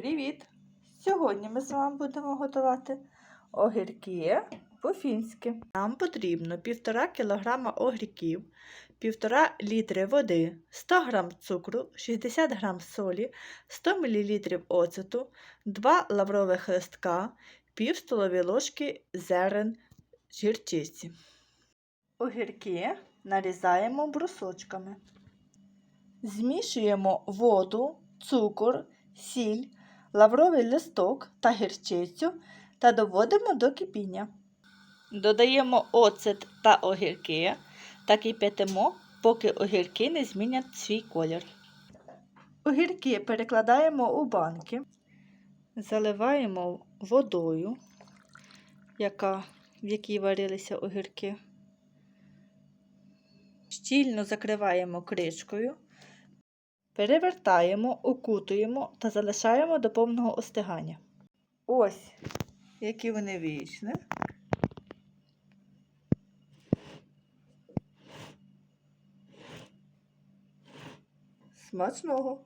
Привіт! Сьогодні ми з вами будемо готувати огірки по-фінськи. Нам потрібно 1,5 кг огірків, 1,5 літри води, 100 г цукру, 60 г солі, 100 мл оцету, 2 лаврових листка, пів столові ложки зерен гірчиці. Огірки нарізаємо брусочками. Змішуємо воду, цукор, сіль, лавровий листок та гірчицю та доводимо до кипіння. Додаємо оцет та огірки та кип'ятимо, поки огірки не змінять свій колір. Огірки перекладаємо у банки, заливаємо водою, яка, в якій варилися огірки. Щільно закриваємо кришкою. Перевертаємо, окутуємо та залишаємо до повного остигання. Ось, які вони вічні. Смачного!